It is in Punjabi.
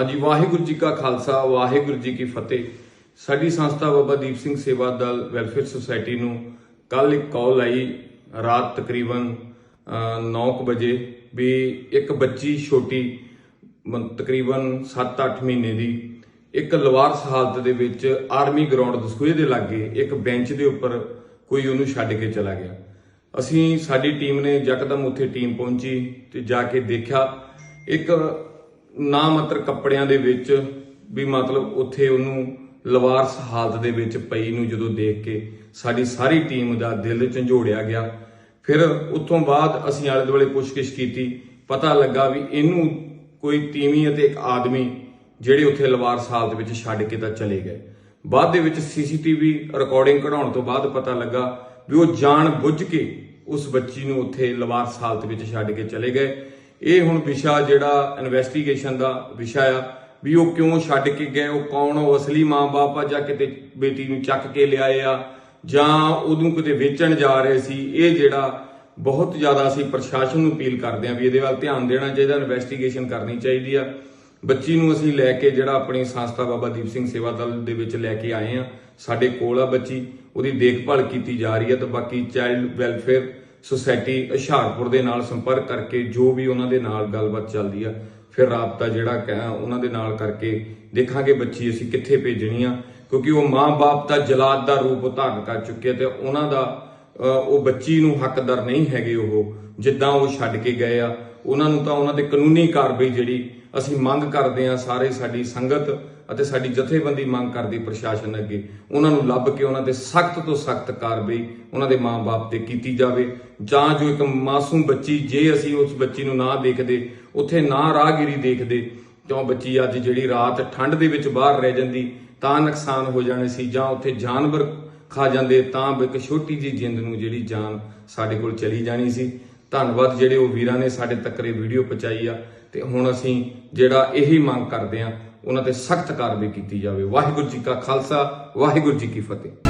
ਹਾਂਜੀ, ਵਾਹਿਗੁਰੂ ਜੀ ਕਾ ਖਾਲਸਾ, ਵਾਹਿਗੁਰੂ ਜੀ ਕੀ ਫਤਿਹ। ਸਾਡੀ ਸੰਸਥਾ ਬਾਬਾ ਦੀਪ ਸਿੰਘ ਸੇਵਾ ਦਲ ਵੈਲਫੇਅਰ ਸੁਸਾਇਟੀ ਨੂੰ ਕੱਲ ਇੱਕ ਕਾਲ ਆਈ ਰਾਤ ਤਕਰੀਬਨ 9:00 ਵਜੇ ਵੀ ਇੱਕ ਬੱਚੀ ਛੋਟੀ ਤਕਰੀਬਨ 7-8 ਮਹੀਨੇ ਦੀ, ਇੱਕ ਲਵਾਰਸ ਹਾਲਤ ਦੇ ਵਿੱਚ ਆਰਮੀ ਗਰਾਊਂਡ ਦਸੂਹੇ ਦੇ ਲਾਗੇ ਇੱਕ ਬੈਂਚ ਦੇ ਉੱਪਰ ਕੋਈ ਉਹਨੂੰ ਛੱਡ ਕੇ ਚਲਾ ਗਿਆ। ਅਸੀਂ ਸਾਡੀ ਟੀਮ ਨੇ ਯਕਦਮ ਉੱਥੇ ਟੀਮ ਪਹੁੰਚੀ ਤੇ ਜਾ ਕੇ ਦੇਖਿਆ, ਇੱਕ ਨਾ ਮਾਤਰ ਕੱਪੜਿਆਂ ਦੇ ਵਿੱਚ ਵੀ ਮਤਲਬ ਉੱਥੇ ਉਹਨੂੰ ਲਵਾਰਸ ਹਾਲਤ ਦੇ ਵਿੱਚ ਪਈ ਨੂੰ ਜਦੋਂ ਦੇਖ ਕੇ ਸਾਡੀ ਸਾਰੀ ਟੀਮ ਦਾ ਦਿਲ ਝੰਜੋੜਿਆ ਗਿਆ। ਫਿਰ ਉਤੋਂ ਬਾਅਦ ਅਸੀਂ ਆਲੇ ਦੁਆਲੇ ਪੁੱਛਗਿੱਛ ਕੀਤੀ। ਪਤਾ ਲੱਗਾ ਵੀ ਇਹਨੂੰ ਕੋਈ ਤੀਵੀਂ ਅਤੇ ਇੱਕ ਆਦਮੀ ਜਿਹੜੇ ਉੱਥੇ ਲਵਾਰਸ ਹਾਲਤ ਵਿੱਚ ਛੱਡ ਕੇ ਤਾਂ ਚਲੇ ਗਏ। ਬਾਅਦ ਦੇ ਵਿੱਚ ਸੀਸੀਟੀਵੀ ਰਿਕਾਰਡਿੰਗ ਕਢਾਉਣ ਤੋਂ ਬਾਅਦ ਪਤਾ ਲੱਗਾ ਵੀ ਉਹ ਜਾਣ ਬੁੱਝ ਕੇ ਉਸ ਬੱਚੀ ਨੂੰ ਉੱਥੇ ਲਵਾਰਸ ਹਾਲਤ ਵਿੱਚ ਛੱਡ ਕੇ ਚਲੇ ਗਏ। ਇਹ ਹੁਣ ਵਿਸ਼ਾ ਜਿਹੜਾ ਇਨਵੈਸਟੀਗੇਸ਼ਨ ਦਾ ਵਿਸ਼ਾ ਆ ਵੀ ਉਹ ਕਿਉਂ ਛੱਡ ਕੇ ਗਏ, ਉਹ ਕੌਣ ਉਹ ਅਸਲੀ ਮਾਂ-ਬਾਪ ਆ ਜਾਂ ਕਿਤੇ ਬੇਟੀ ਨੂੰ ਚੱਕ ਕੇ ਲਿਆਏ ਆ ਜਾਂ ਉਹਨੂੰ ਕਿਤੇ ਵੇਚਣ ਜਾ ਰਹੇ ਸੀ, ਇਹ ਜਿਹੜਾ ਬਹੁਤ ਜ਼ਿਆਦਾ ਅਸੀਂ ਪ੍ਰਸ਼ਾਸਨ ਨੂੰ ਅਪੀਲ ਕਰਦੇ ਹਾਂ ਵੀ ਇਹਦੇ ਵੱਲ ਧਿਆਨ ਦੇਣਾ ਚਾਹੀਦਾ ਇਨਵੈਸਟੀਗੇਸ਼ਨ ਕਰਨੀ ਚਾਹੀਦੀ ਆ। ਬੱਚੀ ਨੂੰ ਅਸੀਂ ਲੈ ਕੇ ਜਿਹੜਾ ਆਪਣੀ ਸੰਸਥਾ ਬਾਬਾ ਦੀਪ ਸਿੰਘ ਸੇਵਾ ਦਲ ਦੇ ਵਿੱਚ ਲੈ ਕੇ ਆਏ ਆ। ਸਾਡੇ ਕੋਲ ਆ ਬੱਚੀ, ਉਹਦੀ ਦੇਖਭਾਲ ਕੀਤੀ ਜਾ ਰਹੀ ਹੈ ਤੇ ਬਾਕੀ ਚਾਈਲਡ ਵੈਲਫੇਅਰ ਸੁਸਾਇਟੀ ਹੁਸ਼ਿਆਰਪੁਰ ਦੇ ਨਾਲ ਸੰਪਰਕ ਕਰਕੇ ਜੋ ਵੀ ਉਹਨਾਂ ਦੇ ਨਾਲ ਗੱਲਬਾਤ ਚੱਲਦੀ ਆ, ਫਿਰ ਰਾਬਤਾ ਜਿਹੜਾ ਕ- ਉਹਨਾਂ ਦੇ ਨਾਲ ਕਰਕੇ ਦੇਖਾਂਗੇ ਬੱਚੀ ਅਸੀਂ ਕਿੱਥੇ ਭੇਜਣੀ ਆ, ਕਿਉਂਕਿ ਉਹ ਮਾਂ-ਬਾਪ ਤਾਂ ਜਲਾਦ ਦਾ ਰੂਪ ਧਾਰਨ ਕਰ ਚੁੱਕੇ ਤੇ ਉਹਨਾਂ ਦਾ ਉਹ ਬੱਚੀ ਨੂੰ ਹੱਕਦਾਰ ਨਹੀਂ ਹੈਗੇ ਉਹ, ਜਿੱਦਾਂ ਉਹ ਛੱਡ ਕੇ ਗਏ ਆ। ਉਹਨਾਂ ਨੂੰ ਤਾਂ ਉਹਨਾਂ ਦੇ ਕਾਨੂੰਨੀ ਕਾਰਵਾਈ ਜਿਹੜੀ ਅਸੀਂ ਮੰਗ ਕਰਦੇ ਆ, ਸਾਰੇ ਸਾਡੀ ਸੰਗਤ ਅਤੇ ਸਾਡੀ ਜਥੇਬੰਦੀ ਮੰਗ ਕਰਦੀ ਪ੍ਰਸ਼ਾਸਨ ਅੱਗੇ। ਉਹਨਾਂ ਨੂੰ ਲੱਭ ਕੇ ਉਹਨਾਂ ਤੇ ਸਖਤ ਤੋਂ ਸਖਤ ਕਾਰਵਾਈ ਉਹਨਾਂ ਦੇ ਮਾਂ-ਬਾਪ ਤੇ ਕੀਤੀ ਜਾਵੇ। ਜਾਂ ਜੋ ਇੱਕ ਮਾਸੂਮ ਬੱਚੀ, ਜੇ ਅਸੀਂ ਉਸ ਬੱਚੀ ਨੂੰ ਨਾ ਦੇਖਦੇ, ਉੱਥੇ ਨਾ ਰਾਹਗੀਰੀ ਦੇਖਦੇ, ਕਿਉਂ ਬੱਚੀ ਅੱਜ ਜਿਹੜੀ ਰਾਤ ਠੰਡ ਦੇ ਵਿੱਚ ਬਾਹਰ ਰਹਿ ਜਾਂਦੀ, ਤਾਂ ਨੁਕਸਾਨ ਹੋ ਜਾਣੇ ਸੀ, ਜਾਂ ਉੱਥੇ ਜਾਨਵਰ ਖਾ ਜਾਂਦੇ, ਤਾਂ ਇੱਕ ਛੋਟੀ ਜੀ ਜਿੰਦ ਨੂੰ ਜਿਹੜੀ ਜਾਨ ਸਾਡੇ ਕੋਲ ਚਲੀ ਜਾਣੀ ਸੀ। ਧੰਨਵਾਦ ਜਿਹੜੇ ਉਹ ਵੀਰਾਂ ਨੇ ਸਾਡੇ ਤੱਕ ਇਹ ਵੀਡੀਓ ਪਹੁੰਚਾਈ ਆ। ਤੇ ਹੁਣ ਅਸੀਂ ਜਿਹੜਾ ਇਹੀ ਮੰਗ ਕਰਦੇ ਆ ਉਹਨਾਂ ਤੇ ਸਖਤ ਕਾਰਵਾਈ ਕੀਤੀ ਜਾਵੇ। ਵਾਹਿਗੁਰੂ ਜੀ ਕਾ ਖਾਲਸਾ ਵਾਹਿਗੁਰੂ ਜੀ ਕੀ ਫਤਿਹ।